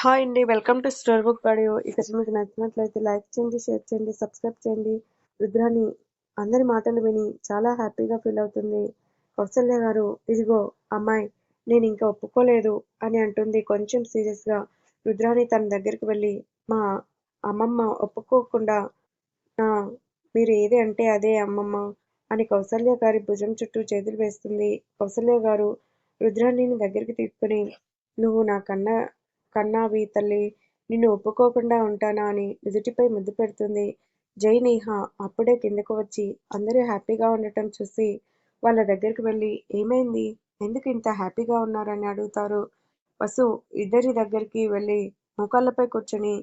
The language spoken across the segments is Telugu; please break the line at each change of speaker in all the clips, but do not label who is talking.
హాయ్ అండి welcome to story book audio. ఇక్కడ మీకు నచ్చినట్లయితే లైక్ చేయండి షేర్ చేయండి సబ్స్క్రైబ్ చేయండి. రుద్రాని అందరి మాటలు విని చాలా హ్యాపీగా ఫీల్ అవుతుంది. కౌసల్య గారు ఇదిగో అమ్మాయి నేను ఇంకా ఒప్పుకోలేదు అని అంటుంది కొంచెం సీరియస్గా రుద్రాని తన దగ్గరికి వెళ్ళి మా అమ్మమ్మ ఒప్పుకోకుండా "నా, మీరు ఏది అంటే అదే అమ్మమ్మ అని కౌసల్య గారి భుజం చుట్టూ చేతులు వేస్తుంది. కౌసల్య గారు రుద్రాణిని దగ్గరికి తీసుకుని నువ్వు నా కన్నా కన్నావి తల్లి నిన్ను ఒప్పుకోకుండా ఉంటానా అని నుదుటిపై ముద్దు పెడుతుంది. జై నేహ అప్పుడే కిందకు వచ్చి అందరూ హ్యాపీగా ఉండటం చూసి వాళ్ళ దగ్గరికి వెళ్ళి ఏమైంది? ఎందుకు ఇంత హ్యాపీగా ఉన్నారని అడుగుతారు. వసు ఇద్దరి దగ్గరికి వెళ్ళి మోకాళ్ళపై కూర్చొని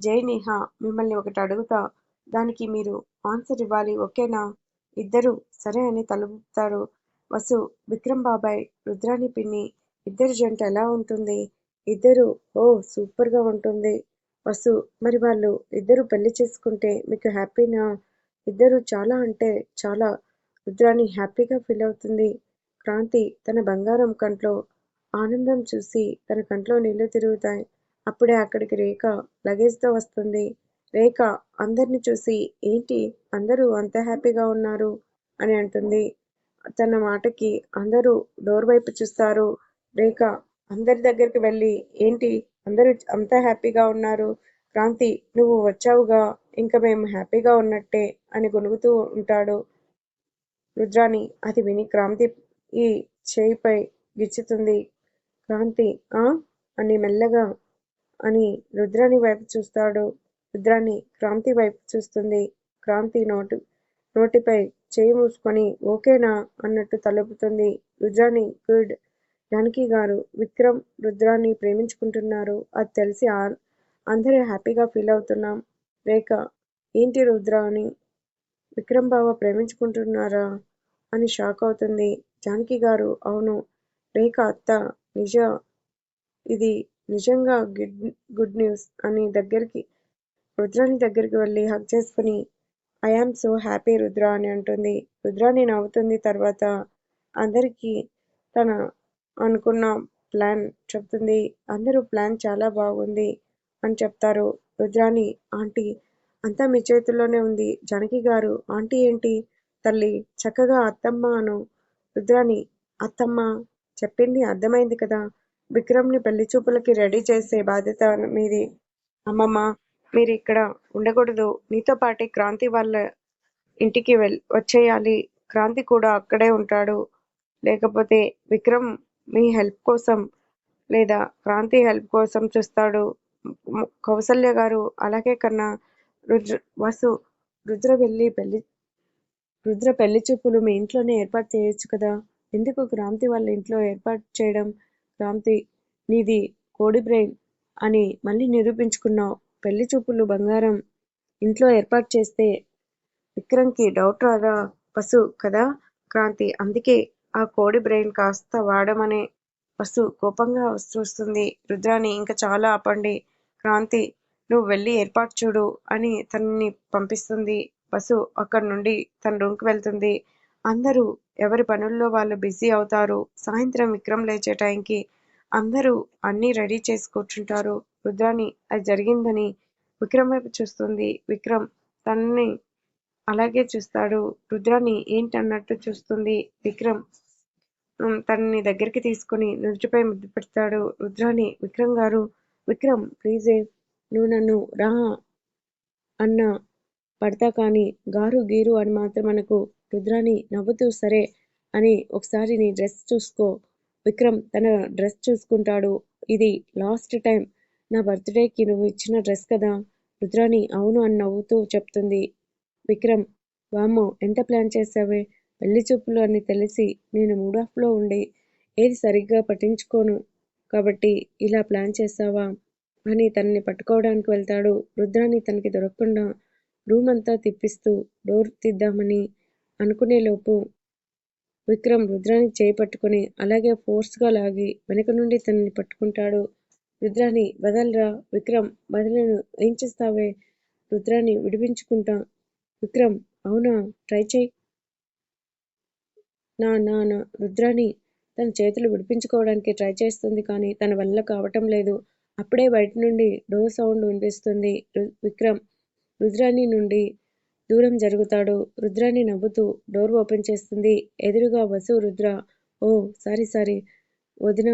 జై నేహా మిమ్మల్ని ఒకటి అడుగుతా. దానికి మీరు ఆన్సర్ ఇవ్వాలి ఓకేనా? ఇద్దరు సరే అని తలుపుతారు. వసు విక్రమ్ బాబాయ్ రుద్రాణి పిన్ని ఇద్దరి జంట ఎలా ఉంటుంది? ఇద్దరు ఓ సూపర్గా ఉంటుంది. వసు మరి వాళ్ళు ఇద్దరు పెళ్ళి చేసుకుంటే మీకు హ్యాపీనా? ఇద్దరు చాలా అంటే చాలా రుద్రాణి హ్యాపీగా ఫీల్ అవుతుంది. క్రాంతి తన బంగారం కంట్లో ఆనందం చూసి తన కంట్లో నీళ్ళు తిరుగుతాయి. అప్పుడే అక్కడికి రేఖ లగేజ్తో వస్తుంది. రేఖ అందరిని చూసి ఏంటి అందరూ అంత హ్యాపీగా ఉన్నారు? అని అంటుంది. తన మాటకి అందరూ డోర్ వైపు చూస్తారు. రేఖ అందరి దగ్గరికి వెళ్ళి ఏంటి? అందరూ అంత హ్యాపీగా ఉన్నారు? క్రాంతి నువ్వు వచ్చావుగా? ఇంక మేము హ్యాపీగా ఉన్నట్టే అని గొనుగుతూ ఉంటాడు రుద్రాణి. అది విని క్రాంతి ఈ చేయిపై గిచ్చుతుంది క్రాంతి ఆ? అని మెల్లగా అని రుద్రాణి వైపు చూస్తాడు. రుద్రాణి క్రాంతి వైపు చూస్తుంది. క్రాంతి నోటు నోటిపై చేయి మూసుకొని ఓకేనా? అన్నట్టు తలుపుతుంది. రుద్రాని గుడ్. జానకి గారు విక్రమ్ రుద్రాన్ని ప్రేమించుకుంటున్నారు. అది తెలిసి అందరూ హ్యాపీగా ఫీల్ అవుతున్నాం. రేఖ ఏంటి రుద్ర అని విక్రమ్ బావ ప్రేమించుకుంటున్నారా అని షాక్ అవుతుంది. జానకి గారు అవును. రేఖ అత్త నిజ ఇది నిజంగా గుడ్ గుడ్ న్యూస్ అని దగ్గరికి రుద్రాని దగ్గరికి వెళ్ళి హక్ చేసుకుని I am so happy Rudra అని అంటుంది. రుద్రాని నవ్వుతుంది తర్వాత. అందరికీ తన అనుకున్న ప్లాన్ చెప్తుంది. అందరూ ప్లాన్ చాలా బాగుంది అని చెప్తారు. రుద్రాణి ఆంటీ అంతా మీ చేతుల్లోనే ఉంది. జానకి గారు ఆంటీ ఏంటి? తల్లి చక్కగా అత్తమ్మ అను. రుద్రాణి అత్తమ్మ చెప్పింది అర్థమైంది కదా. విక్రమ్ని పెళ్ళి చూపులకి రెడీ చేసే బాధ్యత మీది. అమ్మమ్మ మీరు ఇక్కడ ఉండకూడదు. నీతో పాటి క్రాంతి వాళ్ళ ఇంటికి వెళ్ వచ్చేయాలి. క్రాంతి కూడా అక్కడే ఉంటాడు. లేకపోతే విక్రమ్ మీ హెల్ప్ కోసం లేదా క్రాంతి హెల్ప్ కోసం చూస్తాడు. కౌసల్య గారు అలాగే కన్నా రుద్ర వసు రుద్ర వెళ్ళి పెళ్ళి రుద్ర పెళ్ళి చూపులు మీ ఇంట్లోనే ఏర్పాటు చేయొచ్చు కదా. ఎందుకు క్రాంతి వాళ్ళ ఇంట్లో ఏర్పాటు చేయడం? క్రాంతి నీది కోడి బ్రెయిన్ అని మళ్ళీ నిరూపించుకున్నావు. పెళ్ళి చూపులు బంగారం ఇంట్లో ఏర్పాటు చేస్తే విక్రమ్కి డౌట్ రాదా? పసు కదా క్రాంతి అందుకే ఆ కోడి బ్రెయిన్ కాస్త వాడమనే వసు కోపంగా చూస్తుంది రుద్రాని ఇంకా చాలా ఆపండి. క్రాంతి నువ్వు వెళ్ళి ఏర్పాటు చూడు అని తనని పంపిస్తుంది. బస్సు అక్కడి నుండి తన రూమ్కి వెళ్తుంది. అందరూ ఎవరి పనుల్లో వాళ్ళు బిజీ అవుతారు. సాయంత్రం విక్రమ్ లేచే టైంకి అందరూ అన్నీ రెడీ చేసి కూర్చుంటారు. రుద్రాని అది జరిగిందని విక్రమ్ వైపు చూస్తుంది. విక్రమ్ తనని అలాగే చూస్తాడు. రుద్రాని ఏంటన్నట్టు చూస్తుంది. విక్రమ్ తనని దగ్గరికి తీసుకుని నుదుటిపై ముద్దు పెడతాడు. రుద్రాని విక్రమ్ గారు విక్రమ్ ప్లీజే నువ్వు నన్ను రా అన్న పడతా కానీ గారు గీరు అని మాత్రం మనకు రుద్రాని నవ్వుతూ సరే అని ఒకసారి నీ డ్రెస్ చూసుకో. విక్రమ్ తన డ్రెస్ చూసుకుంటాడు. ఇది లాస్ట్ టైం నా బర్త్డేకి నువ్వు ఇచ్చిన డ్రెస్ కదా? రుద్రాని అవును అని నవ్వుతూ చెప్తుంది. విక్రమ్ వామ్మో ఎంత ప్లాన్ చేసావే పెళ్ళి చూపులు అని తెలిసి నేను మూడ్ ఆఫ్లో ఉండి ఏది సరిగ్గా పట్టించుకోను. కాబట్టి ఇలా ప్లాన్ చేసావా అని తనని పట్టుకోవడానికి వెళ్తాడు. రుద్రాని తనకి దొరకకుండా రూమ్ అంతా తిప్పిస్తూ డోర్ తీద్దామని అనుకునేలోపు విక్రమ్ రుద్రాని చేయి పట్టుకుని అలాగే ఫోర్స్గా లాగి వెనక నుండి తనని పట్టుకుంటాడు. రుద్రాని వదలరా? విక్రమ్ వదలను. ఏం చేస్తావే? రుద్రాని విడిపించుకుంటా విక్రమ్ అవునా? ట్రై చేయి. నా నా నా రుద్రాణి తన చేతులు విడిపించుకోవడానికి ట్రై చేస్తుంది కానీ తన వల్ల కావటం లేదు. అప్పుడే బయట నుండి డోర్ సౌండ్ వినిపిస్తుంది. విక్రమ్ రుద్రాణి నుండి దూరం జరుగుతాడు. రుద్రాణి నవ్వుతూ డోర్ ఓపెన్ చేస్తుంది. ఎదురుగా Vasu Rudra oh sorry sorry వదిన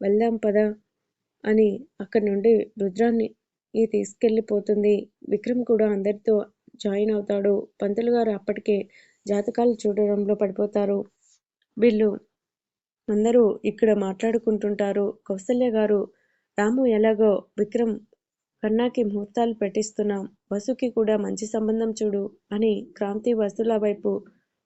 వెళ్దాం పదా అని అక్కడి నుండి రుద్రాన్ని తీసుకెళ్ళిపోతుంది. విక్రమ్ కూడా అందరితో జాయిన్ అవుతాడు. పంతులు గారు అప్పటికే జాతకాలు చూడడంలో పడిపోతారు. వీళ్ళు అందరూ ఇక్కడ మాట్లాడుకుంటుంటారు. కౌసల్య గారు రాము ఎలాగో విక్రమ్ కన్నాకి ముహూర్తాలు పెట్టిస్తున్నాం వసుకి కూడా మంచి సంబంధం చూడు అని క్రాంతి వసుల వైపు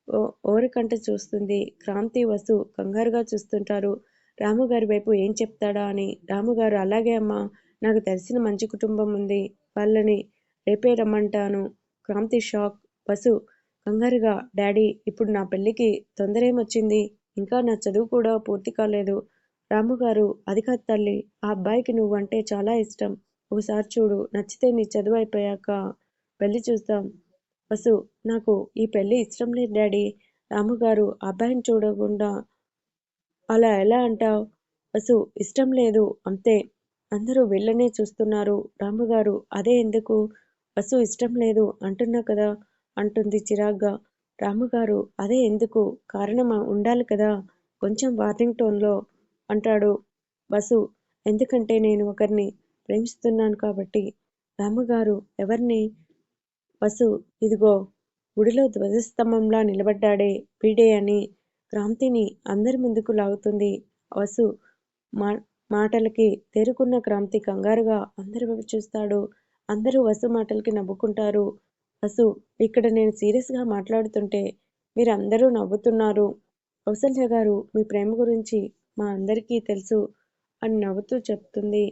ఓ ఓరకంట చూస్తుంది. క్రాంతి వసు కంగారుగా చూస్తుంటారు. రాముగారి వైపు ఏం చెప్తాడా అని. రాముగారు అలాగే అమ్మా నాకు తెలిసిన మంచి కుటుంబం ఉంది. వాళ్ళని రేపే రమ్మంటాను. క్రాంతి షాక్ పశు కంగారుగా డాడీ ఇప్పుడు నా పెళ్ళికి తొందరేమొచ్చింది ఇంకా నా చదువు కూడా పూర్తి కాలేదు. రాముగారు అది కాదు తల్లి ఆ అబ్బాయికి నువ్వంటే చాలా ఇష్టం. ఒకసారి చూడు నచ్చితే నీ చదువు అయిపోయాక పెళ్ళి చూస్తాం పశు నాకు ఈ పెళ్ళి ఇష్టం లేదు డాడీ. రాముగారు ఆ అబ్బాయిని చూడకుండా అలా ఎలా అంటావ్? పశు ఇష్టం లేదు అంతే. అందరూ వీళ్ళనే చూస్తున్నారు. రాముగారు అదే ఎందుకు? బస్సు ఇష్టం లేదు అంటున్నా కదా అంటుంది చిరాగ్గా. రాముగారు అదే ఎందుకు? కారణం ఉండాలి కదా? కొంచెం వార్నింగ్ టోన్లో అంటాడు బస్సు. ఎందుకంటే నేను ఒకరిని ప్రేమిస్తున్నాను కాబట్టి. రాముగారు ఎవరిని? బస్సు. ఇదిగో గుడిలో ధ్వజస్తంభంలా నిలబడ్డాడే వీడే అని క్రాంతిని అందరి ముందుకు లాగుతుంది. వసు మా మాటలకి తేరుకున్న క్రాంతి కంగారుగా అందరి వైపు చూస్తాడు. అందరూ వసు మాటలకి నవ్వుకుంటారు. వసు ఇక్కడ నేను సీరియస్గా మాట్లాడుతుంటే మీరు అందరూ నవ్వుతున్నారు. కౌసల్య గారు మీ ప్రేమ గురించి మా అందరికీ తెలుసు అని నవ్వుతూ చెప్తుంది.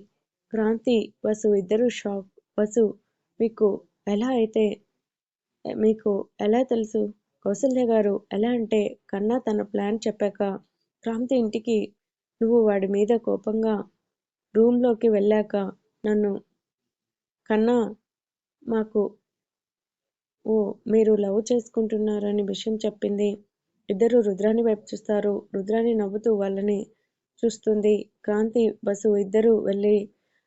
క్రాంతి వసు ఇద్దరు షాక్. వసు మీకు ఎలా అయితే మీకు ఎలా తెలుసు? కౌసల్య గారు ఎలా అంటే కన్నా తన ప్లాన్ చెప్పాక క్రాంతి ఇంటికి నువ్వు వాడి మీద కోపంగా రూమ్లోకి వెళ్ళాక నన్ను కన్నా మాకు ఓ మీరు లవ్ చేసుకుంటున్నారని విషయం చెప్పింది. ఇద్దరు రుద్రాని వైపు చూస్తారు. రుద్రాని నవ్వుతూ వాళ్ళని చూస్తుంది. క్రాంతి బసు ఇద్దరూ వెళ్ళి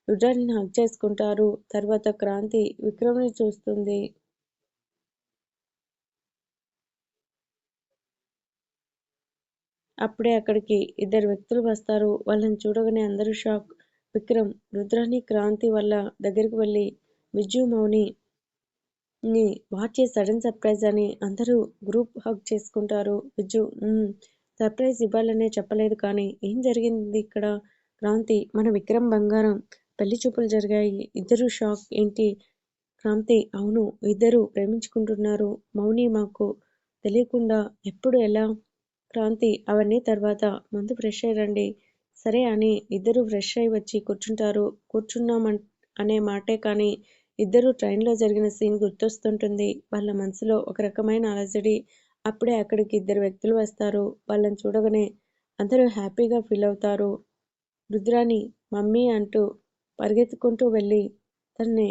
రుద్రాని హగ్ చేసుకుంటారు. తర్వాత క్రాంతి విక్రమ్ని చూస్తుంది. అప్పుడే అక్కడికి ఇద్దరు వ్యక్తులు వస్తారు. వాళ్ళని చూడగానే అందరూ షాక్ విక్రమ్ రుద్రాని క్రాంతి వాళ్ళ దగ్గరికి వెళ్ళి విజ్జు మౌని ని వాట్ ఏ సడన్ సర్ప్రైజ్ అని అందరూ గ్రూప్ హగ్ చేసుకుంటారు. విజ్జు సర్ప్రైజ్ ఇవ్వాలనే చెప్పలేదు కానీ ఏం జరిగింది ఇక్కడ క్రాంతి మన విక్రమ్ బంగారం పెళ్ళి చూపులు జరిగాయి. ఇద్దరు షాక్. ఏంటి క్రాంతి అవును ఇద్దరు ప్రేమించుకుంటున్నారు. మౌని మాకు తెలియకుండా ఎప్పుడు ఎలా క్రాంతి అవన్నీ తర్వాత. ముందు ఫ్రెష్ అయ్యి రండి. సరే అని ఇద్దరు ఫ్రెష్ అయి వచ్చి కూర్చుంటారు. కూర్చున్నామన్ అనే మాటే కానీ ఇద్దరు ట్రైన్లో జరిగిన సీన్ గుర్తొస్తుంటుంది. వాళ్ళ మనసులో ఒక రకమైన అలజడి. అప్పుడే అక్కడికి ఇద్దరు వ్యక్తులు వస్తారు. వాళ్ళని చూడగానే అందరూ హ్యాపీగా ఫీల్ అవుతారు. రుద్రాని మమ్మీ అంటూ పరిగెత్తుకుంటూ వెళ్ళి తనని